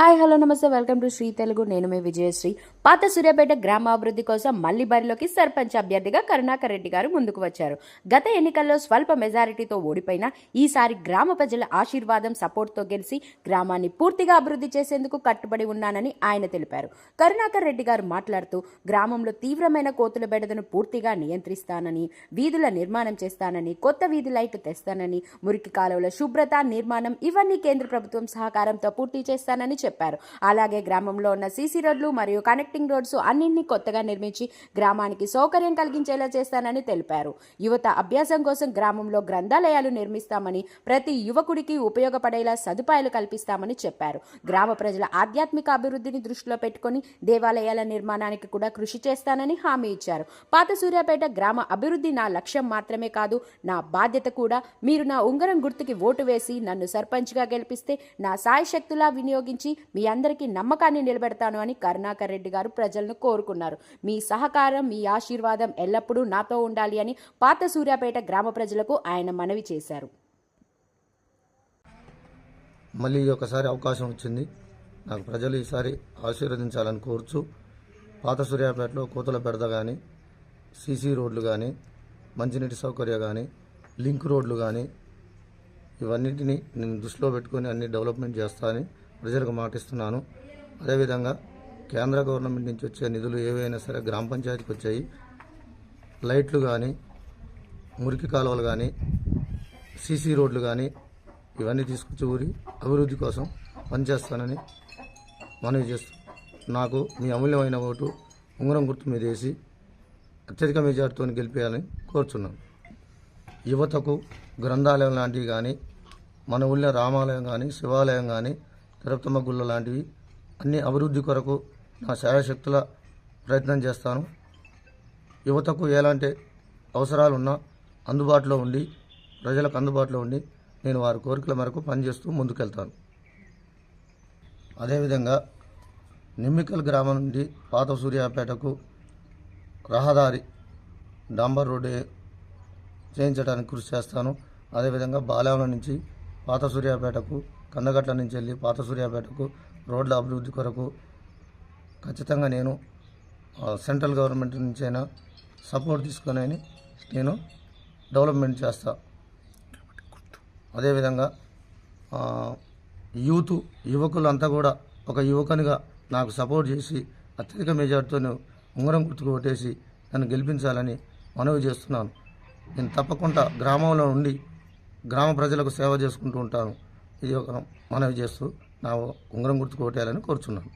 Hi hello నమస్తే welcome to Shri Telugu. నేను మీ విజయశ్రీ. పాత సూర్యాపేట గ్రామాభివృద్ధి కోసం మళ్ళీ బరిలోకి సర్పంచ్ అభ్యర్థిగా కరుణాకర్ రెడ్డి గారు ముందుకు వచ్చారు. గత ఎన్నికల్లో స్వల్ప మెజారిటీతో ఓడిపోయిన ఈసారి గ్రామ ప్రజల ఆశీర్వాదం సపోర్ట్తో గెలిచి గ్రామాన్ని పూర్తిగా అభివృద్ధి చేసేందుకు కట్టుబడి ఉన్నానని ఆయన తెలిపారు. కరుణాకర్ రెడ్డి గారు మాట్లాడుతూ గ్రామంలో తీవ్రమైన కోతుల బెడదను పూర్తిగా నియంత్రిస్తానని వీధుల నిర్మాణం చేస్తానని కొత్త వీధి లైట్లు తెస్తానని మురికి కాలువల శుభ్రత నిర్మాణం ఇవన్నీ కేంద్ర ప్రభుత్వం సహకారంతో పూర్తి చేస్తానని చెప్పారు. చెప్పారు. అలాగే గ్రామంలో ఉన్న సీసీ రోడ్లు మరియు కనెక్టింగ్ రోడ్స్ అన్నింటినీ కొత్తగా నిర్మించి గ్రామానికి సౌకర్యం కలిగించేలా చేస్తానని తెలిపారు. యువత అభ్యాసం కోసం గ్రామంలో గ్రంథాలయాలు నిర్మిస్తామని ప్రతి యువకుడికి ఉపయోగపడేలా సదుపాయాలు కల్పిస్తామని చెప్పారు. గ్రామ ప్రజల ఆధ్యాత్మిక అభివృద్ధిని దృష్టిలో పెట్టుకొని దేవాలయాల నిర్మాణానికి కూడా కృషి చేస్తానని హామీ ఇచ్చారు. పాత సూర్యాపేట గ్రామ అభివృద్ధి నా లక్ష్యం మాత్రమే కాదు నా బాధ్యత కూడా. మీరు నా ఉంగరం గుర్తుకి ఓటు వేసి నన్ను సర్పంచ్గా గెలిపిస్తే నా సాయశక్తులా వినియోగించి వినియోగించి మీ అందరికీ నమ్మకాన్ని నిలబెడతాను అని కరుణాకర్ రెడ్డి గారు ప్రజలను కోరుకున్నారు. మీ సహకారం మీ ఆశీర్వాదం ఎల్లప్పుడూ నాతో ఉండాలి అని పాత సూర్యాపేట గ్రామ ప్రజలకు ఆయన మనవి చేశారు. మళ్ళీ ఒకసారి అవకాశం వచ్చింది. నాకు ప్రజలు ఈసారి ఆశీర్వదించాలని కోరుచు పాత సూర్యాపేటలో కోతల బెడద కానీ సీసీ రోడ్లు కానీ మంచినీటి సౌకర్యం కానీ లింక్ రోడ్లు కానీ ఇవన్నిటిని నేను దృష్టిలో పెట్టుకొని అన్ని డెవలప్మెంట్ చేస్తానని ప్రజలకు మాటిస్తున్నాను. అదేవిధంగా కేంద్ర గవర్నమెంట్ నుంచి వచ్చే నిధులు ఏవైనా సరే గ్రామ పంచాయతీకి వచ్చాయి. లైట్లు కానీ మురికి కాలువలు కానీ సీసీ రోడ్లు కానీ ఇవన్నీ తీసుకొచ్చి ఊరి అభివృద్ధి కోసం పనిచేస్తానని మనవి చేస్తూ నాకు మీ అమూల్యమైన ఓటు ఉంగరం గుర్తు మీద వేసి అత్యధిక మెజార్టీతో గెలిపేయాలని కోరుచున్నాను. యువతకు గ్రంథాలయం లాంటివి కానీ మన ఊళ్ళో రామాలయం కానీ శివాలయం కానీ తిరుపతమ్మ గుళ్ళ లాంటివి. అన్ని అభివృద్ధి కొరకు నా శాయశక్తుల ప్రయత్నం చేస్తాను. యువతకు ఎలాంటి అవసరాలు ఉన్నా అందుబాటులో ఉండి ప్రజలకు అందుబాటులో ఉండి నేను వారి కోరికల మేరకు పనిచేస్తూ ముందుకెళ్తాను. అదేవిధంగా నిమ్మికల్ గ్రామం నుండి పాత సూర్యాపేటకు రహదారి డాంబర్ రోడ్డు చేయించడానికి కృషి చేస్తాను. అదేవిధంగా బాలవరం నుంచి పాత సూర్యాపేటకు కందగట్ల నుంచి వెళ్ళి పాత సూర్యాపేటకు రోడ్ల అభివృద్ధి కొరకు ఖచ్చితంగా నేను సెంట్రల్ గవర్నమెంట్ నుంచైనా సపోర్ట్ తీసుకొని నేను డెవలప్మెంట్ చేస్తా. అదేవిధంగా యూత్ యువకులంతా కూడా ఒక యువకునిగా నాకు సపోర్ట్ చేసి అత్యధిక మెజార్టీతో ఉంగరం గుర్తుకు కొట్టేసి నన్ను గెలిపించాలని మనవి చేస్తున్నాను. నేను తప్పకుండా గ్రామంలో ఉండి గ్రామ ప్రజలకు సేవ చేసుకుంటూ ఉంటాను. ఇది ఒక మనవి చేస్తూ నా ఉంగరం గుర్తుకు ఓటేయాలని కోరుచున్నాను.